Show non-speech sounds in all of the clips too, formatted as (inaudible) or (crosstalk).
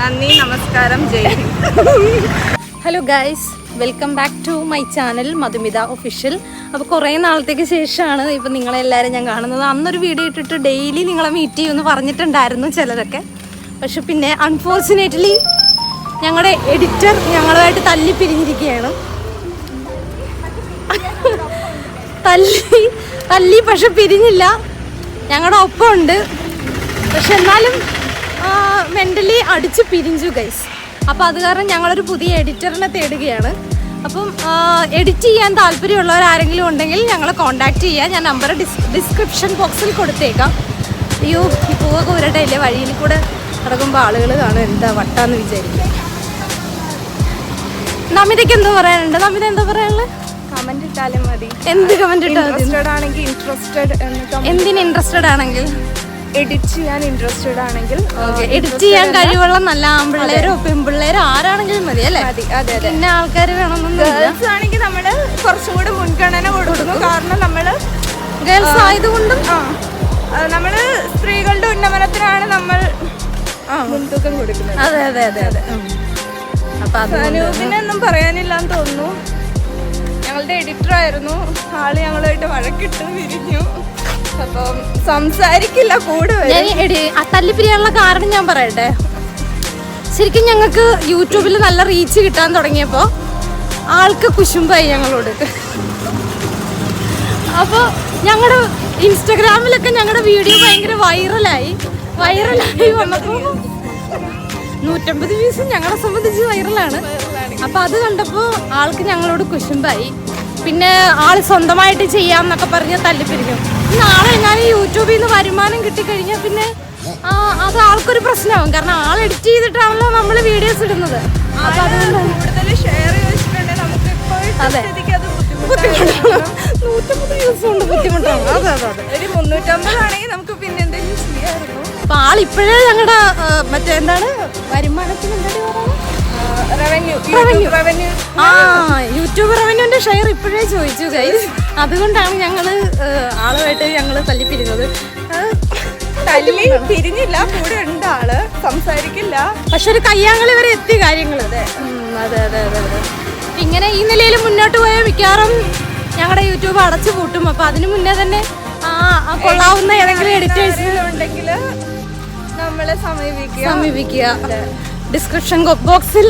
നന്ദി നമസ്കാരം ജയ് hello guys welcome back to my channel Madhumitha official അപ്പോൾ കുറേ നാളത്തേക്ക് ശേഷമാണ് ഇപ്പം നിങ്ങളെല്ലാവരും ഞാൻ കാണുന്നത്. അന്നൊരു വീഡിയോ ഇട്ടിട്ട് ഡെയിലി നിങ്ങളെ മീറ്റ് ചെയ്യുമെന്ന് പറഞ്ഞിട്ടുണ്ടായിരുന്നു ചിലരൊക്കെ. പക്ഷെ പിന്നെ അൺഫോർച്ചുനേറ്റ്ലി ഞങ്ങളുടെ എഡിറ്റർ ഞങ്ങളുമായിട്ട് തല്ലി പിരിഞ്ഞിരിക്കുകയാണ്. തല്ലി തല്ലി പക്ഷെ പിരിഞ്ഞില്ല. ഞങ്ങളുടെ ഒപ്പമുണ്ട്. പക്ഷെ എന്നാലും മെന്റലി അടിച്ച് പിരിഞ്ചു ഗൈസ് അപ്പോൾ അത് കാരണം ഞങ്ങളൊരു പുതിയ എഡിറ്ററിനെ തേടുകയാണ്. അപ്പം എഡിറ്റ് ചെയ്യാൻ താല്പര്യമുള്ളവർ ആരെങ്കിലും ഉണ്ടെങ്കിൽ ഞങ്ങളെ കോൺടാക്റ്റ് ചെയ്യുക ഞാൻ നമ്പർ ഡിസ് ഡിസ്ക്രിപ്ഷൻ ബോക്സിൽ കൊടുത്തേക്കാം. അയ്യോ ഈ പൂവൊക്കെ ഉരട്ടെ ഇല്ലേ വഴിയിൽ കൂടെ നടക്കുമ്പോൾ ആളുകൾ കാണും എന്താ വട്ടാന്ന് വിചാരിക്കും. നമിതയ്ക്ക് എന്തോ പറയാനുണ്ട്? നമിത എന്താ പറയാനുള്ളത് കമന്റ് ഇട്ടാലും മതി. എന്ത് കമന്റ് ഇട്ടാലും ഇൻട്രസ്റ്റഡ് ആണെങ്കിൽ ഇൻട്രസ്റ്റഡ് എന്തിന് ഇൻട്രസ്റ്റഡ് ആണെങ്കിൽ? എഡിറ്റ് ചെയ്യാൻ ഇൻട്രസ്റ്റഡ് ആണെങ്കിൽ എഡിറ്റ് ചെയ്യാൻ കഴിവുള്ള നല്ല ആൺപിള്ളേരോ പെൺപിള്ളേരോ ആരാണെങ്കിലും മതി അല്ലേ? മതി അതെ അതെ. പിന്നെ ആൾക്കാർ വേണമെന്നൊന്നുമില്ല. ഗേൾസ് ആണെങ്കിൽ നമ്മൾ കുറച്ചും കൂടെ മുൻഗണന കൊടുക്കുന്നു. കാരണം നമ്മൾ ഗേൾസ് ആയതുകൊണ്ടും ആ, സ്ത്രീകളുടെ ഉന്നമനത്തിനാണ് നമ്മൾ മുൻതൂക്കം കൊടുക്കുന്നത്. അതെ അതെ അതെ അതെ. അപ്പൊ അനൂപിനൊന്നും പറയാനില്ലാന്ന് തോന്നുന്നു. ഞങ്ങളുടെ എഡിറ്റർ ആയിരുന്നു. ആൾ ഞങ്ങളുമായിട്ട് വഴക്കിട്ട് പിരിഞ്ഞു സംസാരിക്കില്ല കൂടെ വരും. ഞാൻ എടി ആ തല്ലിപ്പിരിയാനുള്ള കാരണം ഞാൻ പറയട്ടെ. ശരിക്കും ഞങ്ങൾക്ക് യൂട്യൂബിൽ നല്ല റീച്ച് കിട്ടാൻ തുടങ്ങിയപ്പോൾ ആൾക്ക് കുശുമ്പായി ഞങ്ങളോട്. അപ്പോൾ ഞങ്ങളുടെ ഇൻസ്റ്റഗ്രാമിലൊക്കെ ഞങ്ങളുടെ വീഡിയോ ഭയങ്കര വൈറലായി വൈറലായി വന്നപ്പോൾ നൂറ്റമ്പത് വ്യൂസ് ഞങ്ങളെ സംബന്ധിച്ച് വൈറലാണ് അപ്പോൾ അത് കണ്ടപ്പോൾ ആൾക്ക് ഞങ്ങളോട് കുശുമ്പായി. പിന്നെ ആൾ സ്വന്തമായിട്ട് ചെയ്യാന്നൊക്കെ പറഞ്ഞ് തല്ലിപ്പിരിക്കും നാളെ ഞാൻ യൂട്യൂബിൽ നിന്ന് വരുമാനം കിട്ടിക്കഴിഞ്ഞാൽ പിന്നെ ആ, അത് ആൾക്കൊരു പ്രശ്നമാകും കാരണം ആൾ എഡിറ്റ് ചെയ്തിട്ടാണല്ലോ നമ്മൾ വീഡിയോസ് ഇടുന്നത്. അപ്പൊ അതുകൊണ്ട് ഷെയർ അതെ. ബുദ്ധിമുട്ടാണ്. നൂറ്റമ്പത് യൂസ് കൊണ്ട് ബുദ്ധിമുട്ടാണ്. അതെ അതെ അതെ. ഒരു മുന്നൂറ്റമ്പതാണെങ്കിൽ നമുക്ക് പിന്നെ എന്തെങ്കിലും അപ്പൊ ഇപ്പോഴേ ഞങ്ങളുടെ മറ്റേ എന്താണ്? വരുമാനത്തിന് എന്താണ് പറയുന്നത് റവന്യൂ Revenue. റവന്യൂ ആ യൂട്യൂബ് റവന്യൂന്റെ ഷെയർ ഇപ്പോഴേ ചോദിച്ചു ഗൈസ് അതുകൊണ്ടാണ് ഞങ്ങൾ തല്ലി തിരിഞ്ഞില്ല കൂടെ ഉണ്ട് ആൾ സംസാരിക്കില്ല. പക്ഷെ ഒരു കയ്യാങ്കളി വരെ എത്തി കാര്യങ്ങൾ അതെ അതെ അതെ അതെ അതെ. ഇങ്ങനെ ഈ നിലയിൽ മുന്നോട്ട് പോയാൽ മിക്കവാറും ഞങ്ങളുടെ യൂട്യൂബ് അടച്ചു പൂട്ടും. അപ്പൊ അതിനു മുന്നേ തന്നെ ആ കൊള്ളാവുന്ന ഏതെങ്കിലും എഡിറ്റേഴ്സ് ഉണ്ടെങ്കിൽ നമ്മളെ സമീപിക്കുക. സമീപിക്കുക. ഡിസ്ക്രിപ്ഷൻ ബോക്സിൽ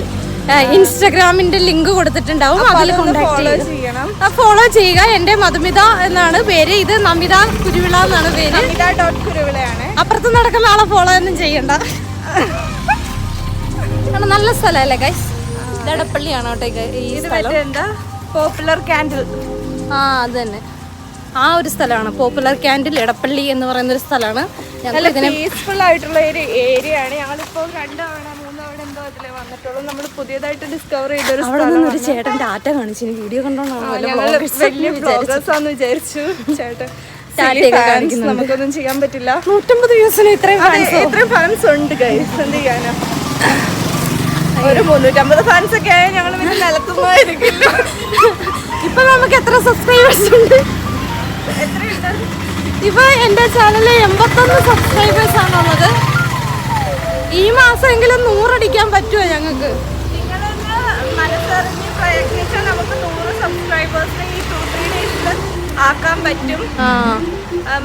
ഇൻസ്റ്റഗ്രാമിന്റെ ലിങ്ക് കൊടുത്തിട്ടുണ്ടാവും. അതിൽ കോൺടാക്ട് ചെയ്യണം. ഫോളോ ചെയ്യുക. എന്റെ മധുമിത എന്നാണ് പേര്. ഇത് നമിത കുരുവിള എന്നാണ് പേര്. ഡോട്ട് കുരുവിളയാണ്. അപ്പുറത്ത് നടക്കുന്ന ആളെ ഫോളോ ഒന്നും ചെയ്യണ്ട. നല്ല സ്ഥലമല്ലേ ഗൈസ് ഇടപ്പള്ളിയാണോ കേട്ടോ ഈ- സ്ഥലം? എന്താ? പോപ്പുലർ ക്യാൻഡിൽ ആ അത് തന്നെ. ആ ഒരു സ്ഥലമാണ്. പോപ്പുലർ ക്യാൻഡിൽ ഇടപ്പള്ളി എന്ന് പറയുന്ന ഒരു സ്ഥലമാണ്. നല്ല പീസ്ഫുൾ ആയിട്ടുള്ള ഒരു ഏരിയ ആണ്. ഞങ്ങളിപ്പോ മൂന്ന് മൂന്നവണ എന്തോ അതിലേ വന്നിട്ടുള്ളൂ. നമ്മൾ പുതിയതായിട്ട് ഡിസ്കവർ ചെയ്തൊരു അവിടെ നിന്ന് ഒരു ചേട്ടൻ ഡാറ്റ കാണിച്ചു. വീഡിയോ കണ്ടോണ്ടാണ് വലിയ ബ്ലോഗേഴ്സ് ആണെന്ന് വിചാരിച്ചു. ചേട്ടൻ നമുക്കൊന്നും ചെയ്യാൻ പറ്റില്ല. നൂറ്റമ്പത് വ്യൂസിന് ഇത്രയും ഇത്രയും ഫാൻസ് ഉണ്ട് ഗൈസ് എന്ത് ചെയ്യാനാ? ഒരു മുന്നൂറ്റമ്പത് ഫാൻസ് ഒക്കെ ആയാൽ ഞങ്ങൾ പിന്നെ നിലത്തുന്നതായിരിക്കില്ല ഇപ്പൊ നമുക്ക് എത്ര സബ്സ്ക്രൈബേഴ്സ് ഉണ്ട്? ഇപ്പൊ എന്റെ ചാനലിൽ എൺപത്തൊന്ന് സബ്സ്ക്രൈബേഴ്സ് ആണുള്ളത്. ഈ മാസമെങ്കിലും നൂറടിക്കാൻ പറ്റുമോ ഞങ്ങൾക്ക് നിങ്ങളൊന്ന് മനസ്സറിഞ്ഞ് പ്രയത്നിച്ചാൽ നമുക്ക് നൂറ് സബ്സ്ക്രൈബേഴ്സിനെ ആക്കാൻ പറ്റും.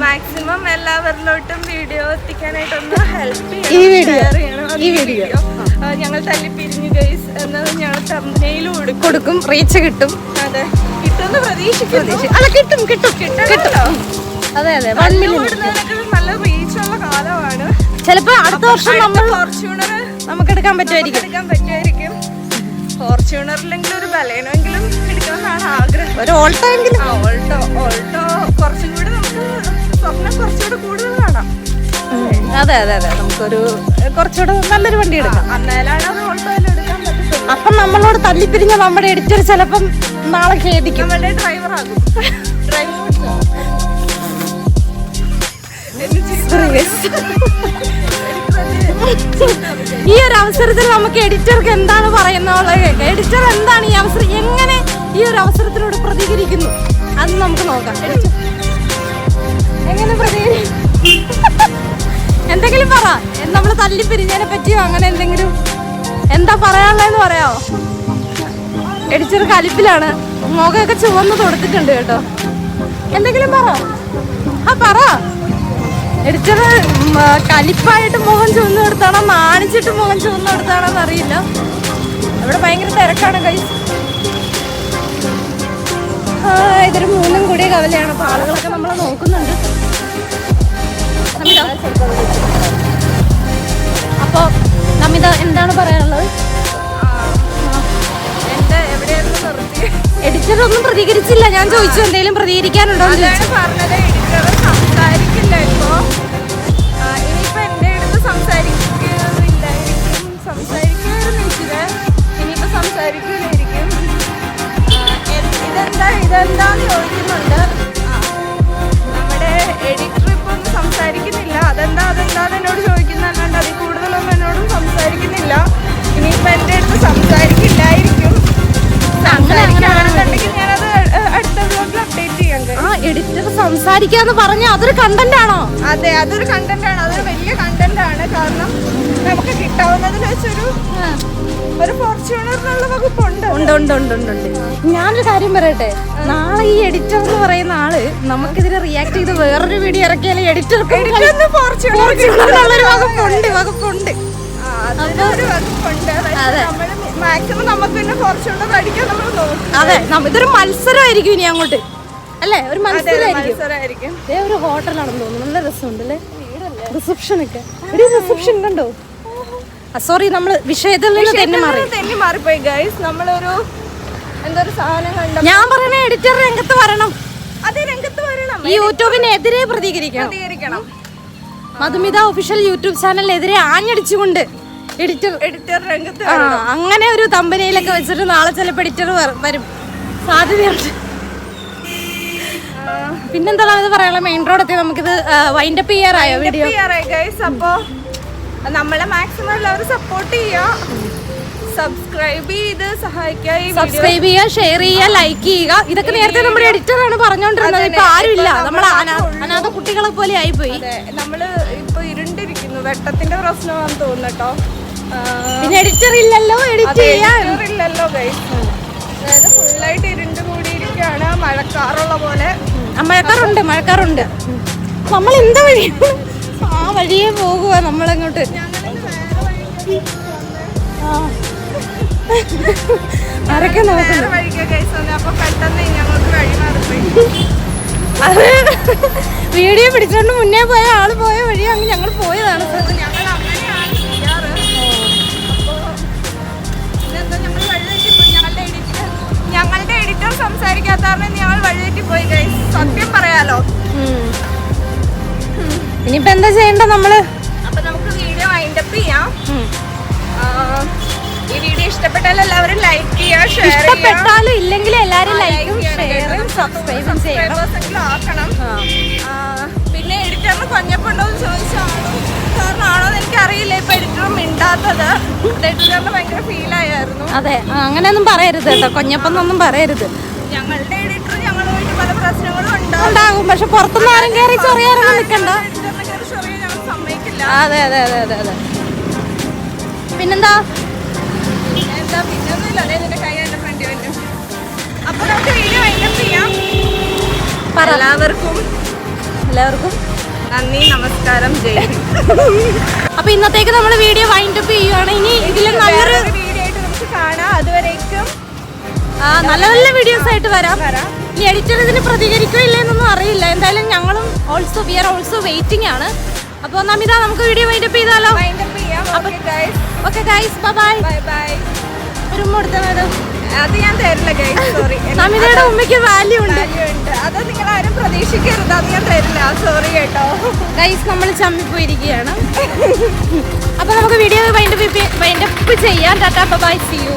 മാക്സിമം എല്ലാവരിലോട്ടും വീഡിയോ എത്തിക്കാനായിട്ടൊന്ന് ഹെൽപ്പ്. ചെയ്യണം ഈ video. ഞങ്ങൾ തല്ലി പിരിഞ്ഞു ഗൈസ് എന്നത് ഞങ്ങൾ തമ്മനയിലും കൊടുക്കും. റീച്ച് കിട്ടും. അതെ. കിട്ടുമെന്ന് പ്രതീക്ഷിക്കുന്നു. അല്ല കിട്ടും കിട്ടും കിട്ടും. അതെ അതെ വൺ മില്യൺ നല്ല റീച്ചുള്ള കാലമാണ്. ചിലപ്പോ അടുത്ത വർഷം നമ്മൾ ഫോർച്യൂണർ നമുക്ക് എടുക്കാൻ പറ്റുമായിരിക്കും. എടുക്കാൻ പറ്റുമായിരിക്കും ഫോർച്യൂണറിലെങ്കിലും ഒരു ബലേനെങ്കിലും ആഗ്രഹം. ഒരു ഓൾട്ടോ എങ്കിലും ഓൾട്ടോ ഓൾട്ടോ. കുറച്ചും കൂടി നമുക്ക് സ്വപ്നം കുറച്ചുകൂടി കൂടുതൽ കാണാം. അതെ അതെ അതെ. നമുക്കൊരു കുറച്ചുകൂടെ നല്ലൊരു വണ്ടി എടുക്കാം. അന്നേലാണ് അത് ഓൾട്ടോയിൽ എടുക്കാൻ അപ്പം നമ്മളോട് തല്ലിപ്പിരിഞ്ഞ നമ്മുടെ എഡിറ്റർ ചിലപ്പം നാളെ ഖേദിക്കും. നമ്മുടെ ഡ്രൈവർ ആകും. ഈ ഒരു അവസരത്തിൽ നമുക്ക് എഡിറ്റർക്ക് എന്താണ് പറയുന്നത്? എഡിറ്റർ എന്താണ് ഈ അവസരം? എങ്ങനെ ഈ ഒരു അവസരത്തിലൂടെ പ്രതികരിക്കുന്നു. അത് നമുക്ക് നോക്കാം. എങ്ങനെ പ്രതികരി എന്തെങ്കിലും പറ. നമ്മൾ തല്ലി പിരിഞ്ഞതിനെ പറ്റിയോ അങ്ങനെ എന്തെങ്കിലും? എന്താ പറയാനുള്ളതെന്ന് പറയാമോ എടിച്ചൊരു കലിപ്പിലാണ്. മുഖമൊക്കെ ചുവന്ന് തൊടുത്തിട്ടുണ്ട് കേട്ടോ. എന്തെങ്കിലും പറ. ആ പറ. എടിച്ചത് കലിപ്പായിട്ട് മുഖം ചുവന്ന് കൊടുത്താണോ? മാണിച്ചിട്ട് മുഖം ചുവന്ന് കൊടുത്താണോ എന്നറിയില്ല. ഇവിടെ ഭയങ്കര തിരക്കാണ് കൈ ആ ഇതൊരു മൂന്നും കൂടിയ കവലയാണ്. അപ്പൊ ആളുകളൊക്കെ നമ്മളെ നോക്കുന്നുണ്ട്. നമിത അപ്പോ നമിത എന്താണ് പറയാനുള്ളത്? എഡിറ്റർ ഒന്നും പ്രതികരിച്ചില്ല. ഞാൻ ചോദിച്ചു എന്തെങ്കിലും പ്രതികരിക്കാനുണ്ടോ പറഞ്ഞത് എഡിറ്റർ സംസാരിക്കാന്ന് പറഞ്ഞ അതൊരു കണ്ടന്റ് ആണോ? അതെ അതൊരു കണ്ടന്റ് ആണ്. അതൊരു വലിയ കണ്ടന്റ് ആണ്. കാരണം നമുക്ക് കിട്ടാവുന്നതിൽ വെച്ചൊരു ഒരു ഫോർച്യൂണറിനുള്ള വകുപ്പുണ്ട്. ഉണ്ട് ഉണ്ട് ഉണ്ട് ഉണ്ട് ഉണ്ട്. ഞാനൊരു കാര്യം പറയട്ടെ? നാളെ ഈ എഡിറ്റർ എന്ന് പറയുന്ന ആൾ നമുക്കിതിനെ റിയാക്ട് ചെയ്ത് വേറൊരു വീഡിയോ ഇറക്കിയാൽ എഡിറ്റർ ഫോർച്യൂണറിനുള്ളൊരു വകുപ്പുണ്ട് വകുപ്പുണ്ട്. അതിനൊരു മാക്സിമം നമുക്ക് തന്നെ ഫോർച്യൂണർ അടിക്കാൻ നമ്മൾ നോക്കും. അതെ ഇതൊരു മത്സരമായിരിക്കും ഇനി അങ്ങോട്ട്. അല്ലേ? ഒരു മത്സരമായിരിക്കും ഒരു ഹോട്ടലാണെന്ന് തോന്നുന്നു. നല്ല രസമുണ്ട് അല്ലേ? റിസപ്ഷൻ ഒക്കെ. ഒരു റിസപ്ഷൻ കണ്ടോ? സോറി നമ്മൾ വിഷയത്തിൽ നിന്ന് തന്നെ മാറി. തെന്നി മാറിപ്പോയി ഗൈസ് നമ്മളൊരു എന്തൊരു സാധനം കണ്ട ഞാൻ പറയുന്ന എഡിറ്റർ രംഗത്ത് വരണം. അതെ രംഗത്ത് വരണം. ഈ യൂട്യൂബിനെതിരെ പ്രതികരിക്കണം. പ്രതികരിക്കണം. മധുമിത ഒഫീഷ്യൽ യൂട്യൂബ് ചാനലിനെതിരെ ആഞ്ഞടിച്ചുകൊണ്ട് എഡിറ്റർ എഡിറ്റർ രംഗത്ത് അങ്ങനെ ഒരു കമ്പനിയിലൊക്കെ വെച്ചിട്ട് നാളെ ചിലപ്പോൾ എഡിറ്റർ വരും. സാധ്യതയുണ്ട്. പിന്നെന്താണ് ഇത് പറയാനുള്ള മെയിൻ റോഡ് എത്തി. നമുക്കിത് വൈൻഡപ്പ് ചെയ്യാറായോ വീഡിയോ ഗൈസ് അപ്പോ നമ്മളെ മാക്സിമം എല്ലാവരും സപ്പോർട്ട് ചെയ്യുക. സബ്സ്ക്രൈബ് ചെയ്ത് സഹായിക്കുക സബ്സ്ക്രൈബ് ചെയ്യുക ഷെയർ ചെയ്യുക ലൈക്ക് ചെയ്യുക. ഇതൊക്കെ നേരത്തെ നമ്മുടെ എഡിറ്റർ ആണ് പറഞ്ഞോണ്ടിരുന്നത്. ഇപ്പൊ ആരുമില്ല നമ്മളെ അനാ- അനാഥ കുട്ടികളെ പോലെ ആയി പോയി നമ്മൾ ഇപ്പൊ ഇരുണ്ടിരിക്കുന്നു. വെട്ടത്തിന്റെ പ്രശ്നമാണെന്ന് തോന്നട്ടോ പിന്നെ എഡിറ്റർ ഇല്ലല്ലോ എഡിറ്റ് ചെയ്യാൻ. ഇല്ലല്ലോ ഗൈസ് അതായത് ഫുള്ളായിട്ട് ഇരുണ്ട് കൂടിയിരിക്കുകയാണ് മഴക്കാറുള്ള പോലെ. മഴക്കാറുണ്ട് മഴക്കാറുണ്ട്. നമ്മൾ എന്താ വഴി? ആ വഴിയെ പോകുക നമ്മളങ്ങോട്ട്. ആരൊക്കെ നോക്കുന്നു? അത്. വീഡിയോ പിടിച്ചോണ്ട് മുന്നേ പോയ ആൾ പോയ വഴി അങ്ങ് ഞങ്ങൾ പോയതാണ്. ഞങ്ങളുടെ എഡിറ്റർ സംസാരിക്കാത്ത കാരണം ഞങ്ങൾ വഴിതെറ്റിപ്പോയി ഗൈസ് സത്യം പറയാലോ. ഇനിയിപ്പോ എന്താ ചെയ്യണ്ട നമ്മൾ? അപ്പൊ നമുക്ക് വീഡിയോ വൈൻഡപ്പ് ചെയ്യാം. ഈ വീഡിയോ ഇഷ്ടപ്പെട്ടാൽ എല്ലാവരും ലൈക്ക് ചെയ്യുക ഷെയർ ഇഷ്ടപ്പെട്ടാലും ഇല്ലെങ്കിൽ എല്ലാവരും ലൈക്കും ഷെയറും സബ്സ്ക്രൈബും ചെയ്യണം. ആക്കണം. പിന്നെ എഡിറ്ററിന് കൊഞ്ഞപ്പുണ്ടോ എന്ന് ചോദിച്ചാണോ. കാരണമാണോ എന്ന് എനിക്കറിയില്ല. ഇപ്പൊ എഡിറ്ററും മിണ്ടാത്തത്. (laughs) എഡിറ്ററിന് ഭയങ്കര ഫീൽ ആയായിരുന്നു. അതെ അങ്ങനെയൊന്നും പറയരുത് കേട്ടോ. കൊഞ്ഞപ്പൊന്നൊന്നും പറയരുത്. ഞങ്ങളുടെ എഡിറ്റർ പല പ്രശ്നങ്ങളും ഉണ്ടാകും. പക്ഷെ പുറത്തുനിന്ന് ആരും കയറി നിൽക്കണ്ട. അതെ അതെ അതെ അതെ അതെ. പിന്നെന്താ? എന്താ പിന്നൊന്നുമില്ല. അതെ നിന്റെ കൈ എന്റെ ഫ്രണ്ട് വരും അപ്പൊ നമുക്ക് വീഡിയോ വൈൻഡപ്പ് ചെയ്യാം. എല്ലാവർക്കും എല്ലാവർക്കും? നന്ദി നമസ്കാരം. ജയ് അപ്പൊ ഇന്നത്തേക്ക് നമ്മൾ വീഡിയോ വൈൻഡ് അപ്പ് ചെയ്യുവാണ്. ഇനി ഇതിൽ നല്ലൊരു വീഡിയോ ആയിട്ട് നമുക്ക് കാണാം. അതുവരേക്കും നല്ല നല്ല വീഡിയോസ് ആയിട്ട് വരാം. വരാം. ഇനി എഡിറ്റർ ഇതിന് പ്രതികരിക്കോ ഇല്ലെന്നൊന്നും അറിയില്ല. എന്തായാലും ഞങ്ങളും also we are also waiting ആണ്. അപ്പോൾ നമിത നമുക്ക് വീഡിയോ വൈൻഡ് അപ്പ് ചെയ്താലോ wind up okay guys bye bye ഒരു ഉമ്മ കൊടുത്താൽ അത്. ഞാൻ തരില്ല ഗൈസ് സോറി (laughs) നമിതയുടെ ഉമ്മയ്ക്ക് വാല്യൂ ഉണ്ട്. അത് നിങ്ങൾ ആരും പ്രതീക്ഷിക്കരുത്. അത് ഞാൻ തരില്ല. സോറി കേട്ടോ. ഗൈസ് നമ്മൾ ചമ്മിപ്പോയിരിക്കുകയാണ്. അപ്പോൾ നമുക്ക് video wind up wind up ചെയ്യാം. Tata bye see you